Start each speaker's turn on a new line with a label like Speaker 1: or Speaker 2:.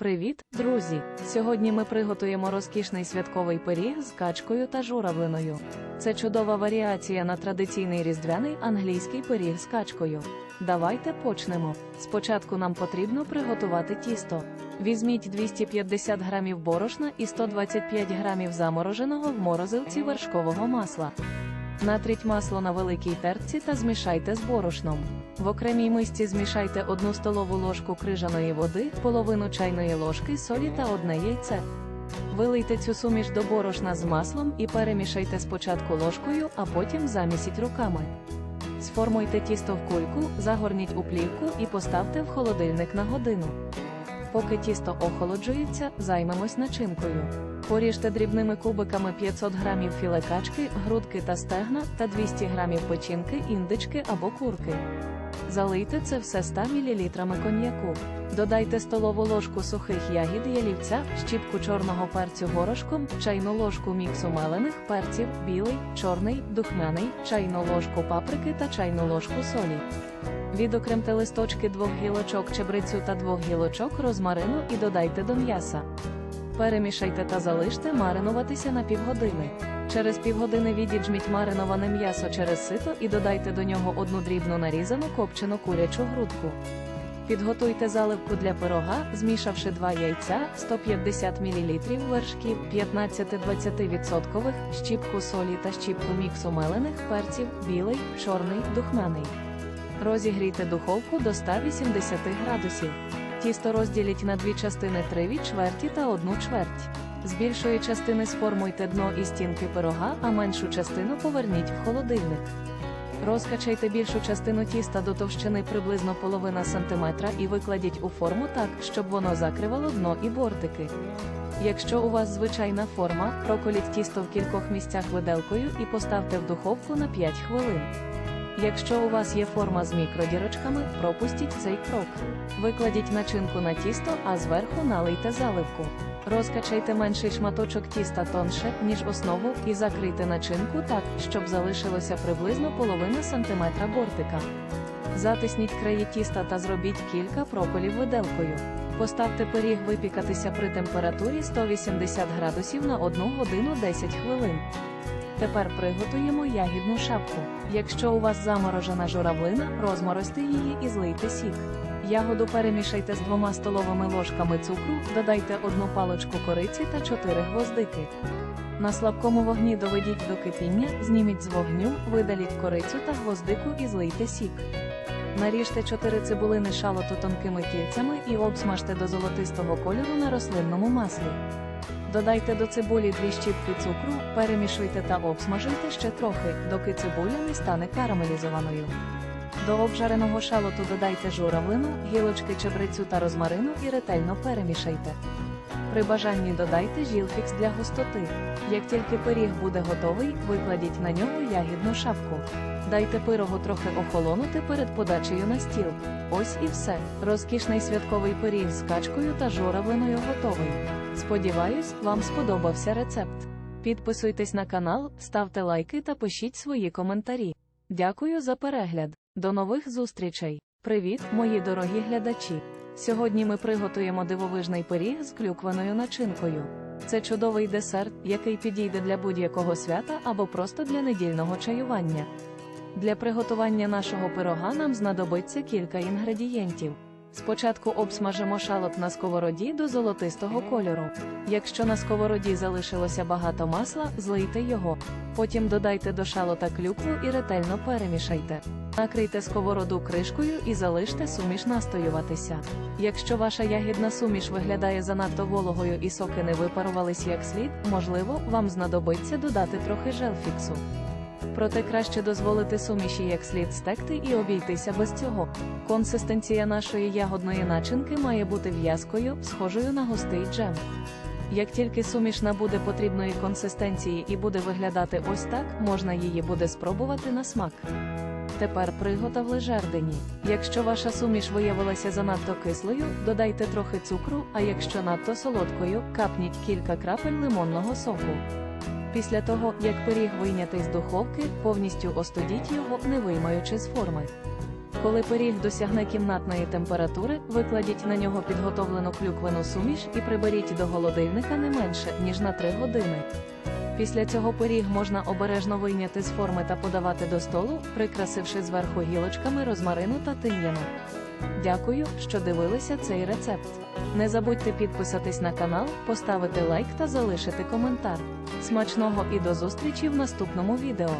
Speaker 1: Привіт, друзі! Сьогодні ми приготуємо розкішний святковий пиріг з качкою та журавлиною. Це чудова варіація на традиційний різдвяний англійський пиріг з качкою. Давайте почнемо. Спочатку нам потрібно приготувати тісто. Візьміть 250 грамів борошна і 125 грамів замороженого в морозилці вершкового масла. Натріть масло на великій терці та змішайте з борошном. В окремій мисці змішайте одну столову ложку крижаної води, половину чайної ложки солі та одне яйце. Вилийте цю суміш до борошна з маслом і перемішайте спочатку ложкою, а потім замісіть руками. Сформуйте тісто в кульку, загорніть у плівку і поставте в холодильник на годину. Поки тісто охолоджується, займемось начинкою. Поріжте дрібними кубиками 500 грамів філе качки, грудки та стегна та 200 грамів печінки, індички або курки. Залийте це все 100 мл коньяку. Додайте столову ложку сухих ягід ялівця, щіпку чорного перцю горошком, чайну ложку міксу мелених перців, білий, чорний, духмяний, чайну ложку паприки та чайну ложку солі. Відокремте листочки двох гілочок чебрецю та двох гілочок розмарину і додайте до м'яса. Перемішайте та залиште маринуватися на півгодини. Через півгодини відіджміть мариноване м'ясо через сито і додайте до нього одну дрібну нарізану копчену курячу грудку. Підготуйте заливку для пирога, змішавши 2 яйця, 150 мл вершків, 15-20% щіпку солі та щіпку міксу мелених перців, білий, чорний, духмяний. Розігрійте духовку до 180 градусів. Тісто розділіть на дві частини 3 чверті та 1 чверть. З більшої частини сформуйте дно і стінки пирога, а меншу частину поверніть в холодильник. Розкачайте більшу частину тіста до товщини приблизно половина сантиметра і викладіть у форму так, щоб воно закривало дно і бортики. Якщо у вас звичайна форма, проколіть тісто в кількох місцях виделкою і поставте в духовку на 5 хвилин. Якщо у вас є форма з мікродірочками, пропустіть цей крок. Викладіть начинку на тісто, а зверху налийте заливку. Розкачайте менший шматочок тіста тонше, ніж основу, і закрийте начинку так, щоб залишилося приблизно половина сантиметра бортика. Затисніть краї тіста та зробіть кілька проколів виделкою. Поставте пиріг випікатися при температурі 180 градусів на 1 годину 10 хвилин. Тепер приготуємо ягідну шапку. Якщо у вас заморожена журавлина, розморозьте її і злийте сік. Ягоду перемішайте з двома столовими ложками цукру, додайте одну паличку кориці та 4 гвоздики. На слабкому вогні доведіть до кипіння, зніміть з вогню, видаліть корицю та гвоздику і злийте сік. Наріжте 4 цибулини шалоту тонкими кільцями і обсмажте до золотистого кольору на рослинному маслі. Додайте до цибулі 2 щіпки цукру, перемішуйте та обсмажуйте ще трохи, доки цибуля не стане карамелізованою. До обжареного шалоту додайте журавлину, гілочки чебрецю та розмарину і ретельно перемішайте. При бажанні додайте жілфікс для густоти. Як тільки пиріг буде готовий, викладіть на нього ягідну шапку. Дайте пирогу трохи охолонути перед подачею на стіл. Ось і все. Розкішний святковий пиріг з качкою та журавлиною готовий. Сподіваюсь, вам сподобався рецепт. Підписуйтесь на канал, ставте лайки та пишіть свої коментарі. Дякую за перегляд. До нових зустрічей. Привіт, мої дорогі глядачі! Сьогодні ми приготуємо дивовижний пиріг з клюкваною начинкою. Це чудовий десерт, який підійде для будь-якого свята або просто для недільного чаювання. Для приготування нашого пирога нам знадобиться кілька інгредієнтів. Спочатку обсмажимо шалот на сковороді до золотистого кольору. Якщо на сковороді залишилося багато масла, злийте його. Потім додайте до шалота клюкву і ретельно перемішайте. Накрийте сковороду кришкою і залиште суміш настоюватися. Якщо ваша ягідна суміш виглядає занадто вологою і соки не випарувались як слід, можливо, вам знадобиться додати трохи желфіксу. Проте краще дозволити суміші як слід стекти і обійтися без цього. Консистенція нашої ягодної начинки має бути в'язкою, схожою на густий джем. Як тільки суміш набуде потрібної консистенції і буде виглядати ось так, можна її буде спробувати на смак. Тепер приготовли жердині. Якщо ваша суміш виявилася занадто кислою, додайте трохи цукру, а якщо надто солодкою, капніть кілька крапель лимонного соку. Після того, як пиріг вийнятий з духовки, повністю остудіть його, не виймаючи з форми. Коли пиріг досягне кімнатної температури, викладіть на нього підготовлену клюквену суміш і приберіть до холодильника не менше, ніж на 3 години. Після цього пиріг можна обережно вийняти з форми та подавати до столу, прикрасивши зверху гілочками розмарину та тим'яну. Дякую, що дивилися цей рецепт. Не забудьте підписатись на канал, поставити лайк та залишити коментар. Смачного і до зустрічі в наступному відео.